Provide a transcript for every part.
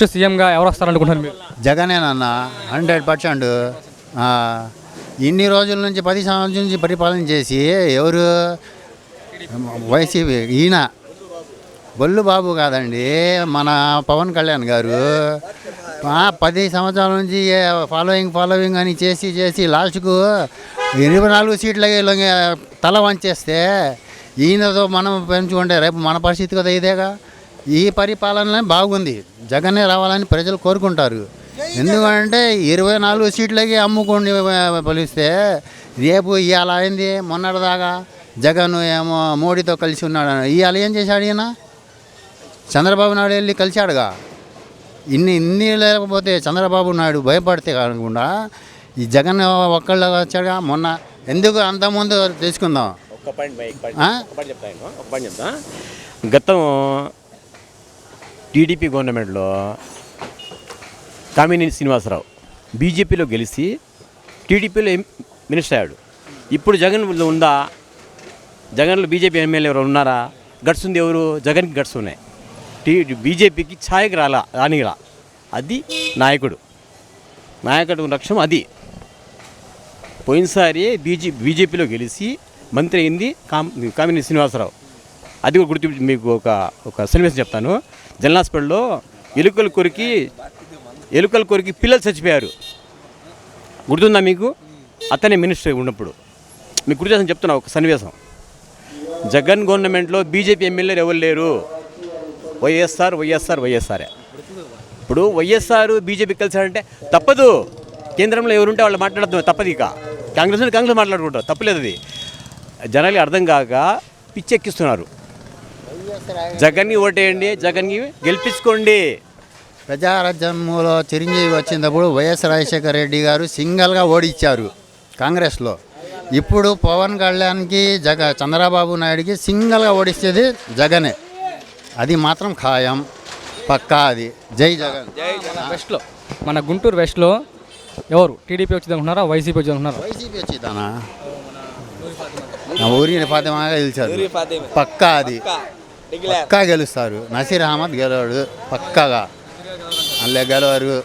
Next సీఎంగా ఎవరు వస్తారనుకుంటున్నారు మీరు? జగనేనన్న హండ్రెడ్ పర్సెంట్. ఇన్ని రోజుల నుంచి పది సంవత్సరాల నుంచి పరిపాలన చేసి ఎవరు? వైసీపీ ఈయన. బొల్లు బాబు కాదండి మన పవన్ కళ్యాణ్ గారు. పది సంవత్సరాల నుంచి ఫాలోయింగ్ ఫాలోయింగ్ అని చేసి చేసి లాస్ట్కు ఇరవై నాలుగు సీట్లకి తల వంచేస్తే ఈయనతో మనం పెంచుకుంటే రేపు మన పరిస్థితి కదా ఇదేగా? ఈ పరిపాలన బాగుంది. జగనే రావాలని ప్రజలు కోరుకుంటారు. ఎందుకంటే ఇరవై నాలుగు సీట్లకి అమ్ముకొని పిలిస్తే రేపు ఇవాళ అయింది మొన్నటిదాకా జగన్ ఏమో మోడీతో కలిసి ఉన్నాడు. ఇవాళ ఏం చేశాడు ఈయన? చంద్రబాబు నాయుడు వెళ్ళి కలిశాడుగా. ఇన్ని ఇన్ని లేకపోతే చంద్రబాబు నాయుడు భయపడితే కాకుండా ఈ జగన్ ఒక్కళ్ళు వచ్చాడుగా మొన్న. ఎందుకు అంతకుముందు తెలుసుకుందాం గతం టీడీపీ గవర్నమెంట్లో కామినేని శ్రీనివాసరావు బీజేపీలో గెలిచి టీడీపీలో మినిస్టర్ అయ్యాడు. ఇప్పుడు జగన్ ఉందా? జగన్లో బీజేపీ ఎమ్మెల్యే ఎవరు ఉన్నారా? గట్స్ ఉంది ఎవరు? జగన్కి గట్స్ ఉన్నాయి. టీ బీజేపీకి ఛాయకి రాలా రానిరా అది నాయకుడు. నాయకుడు లక్ష్యం అది. పోయినసారి బీజే బీజేపీలో గెలిచి మంత్రి అయింది కామ్ కామినేని శ్రీనివాసరావు. అది కూడా గుర్తు మీకు ఒక ఒక సన్నివేశం చెప్తాను. జనరల్ హాస్పిటల్లో ఎలుకల కొరికి ఎలుకల కొరికి పిల్లలు చచ్చిపోయారు. గుర్తుందా మీకు? అతనే మినిస్టర్ ఉన్నప్పుడు. మీకు గుర్తు చేసిన చెప్తున్నా ఒక సన్నివేశం. జగన్ గవర్నమెంట్లో బీజేపీ ఎమ్మెల్యేలు ఎవరు లేరు? వైఎస్ఆర్ వైఎస్ఆర్ వైఎస్ఆరే. ఇప్పుడు వైఎస్ఆర్ బీజేపీ కలిసారంటే తప్పదు. కేంద్రంలో ఎవరుంటే వాళ్ళు మాట్లాడద్దు తప్పదు ఇక. కాంగ్రెస్ కాంగ్రెస్ మాట్లాడుకుంటారు తప్పలేదు అది. జనాలకి అర్థం కాక పిచ్చెక్కిస్తున్నారు. జగన్కి ఓటేయండి జగన్కి గెలిపించుకోండి. ప్రజారాజ్యంలో చిరంజీవి వచ్చినప్పుడు వైఎస్ రాజశేఖర రెడ్డి గారు సింగల్గా ఓడిచ్చారు కాంగ్రెస్లో. ఇప్పుడు పవన్ కళ్యాణ్కి జగ చంద్రబాబు నాయుడికి సింగల్గా ఓడిస్తేది జగనే. అది మాత్రం ఖాయం. పక్కా అది. జై జగన్. మన వెస్ట్లో. మన గుంటూరు వెస్ట్లో ఎవరు? టీడీపీ వచ్చింది అనుకున్నారా? వైసీపీ వచ్చింది అనుకున్నారా? వైసీపీ వచ్చిందానా? నా ఊరి ఫాతిమాగా గెలిచారు. పక్కా అది. పక్కా గెలుస్తారు. నసీర్ అహ్మద్ గెలవాడు. పక్కాగా. అల్లే గెలవరు.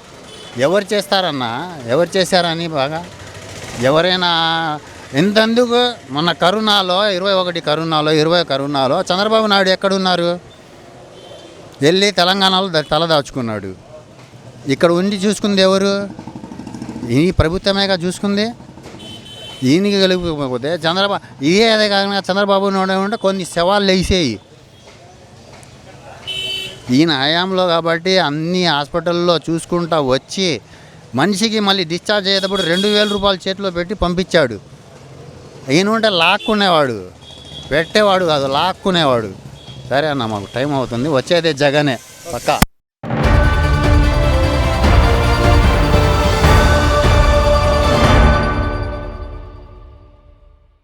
ఎవరు చేస్తారన్నా? ఎవరు చేశారని బాగా? ఎవరైనా ఎంతెందుకు? మొన్న కరోనాలో ఇరవై ఒకటి కరోనాలో ఇరవై కరోనాలో చంద్రబాబు నాయుడు ఎక్కడున్నారు? వెళ్ళి తెలంగాణలో తలదాచుకున్నాడు తల దాచుకున్నాడు. ఇక్కడ ఉండి చూసుకుంది ఎవరు? ఈ ప్రభుత్వమేగా చూసుకుంది? ఈయనకి గెలిపోతే చంద్రబాబు ఇదే అదే కాకుండా చంద్రబాబు నాయుడు ఉంటే కొన్ని శవాలు వేసేయి ఈయన హయాంలో కాబట్టి అన్ని హాస్పిటల్లో చూసుకుంటా వచ్చి మనిషికి మళ్ళీ డిశ్చార్జ్ అయ్యేటప్పుడు రెండు వేల రూపాయలు చేతిలో పెట్టి పంపించాడు. ఈయన ఉంటే లాక్కునేవాడు. పెట్టేవాడు కాదు లాక్కునేవాడు. సరే అన్న మాకు టైం అవుతుంది. వచ్చేదే జగనే. పక్కా.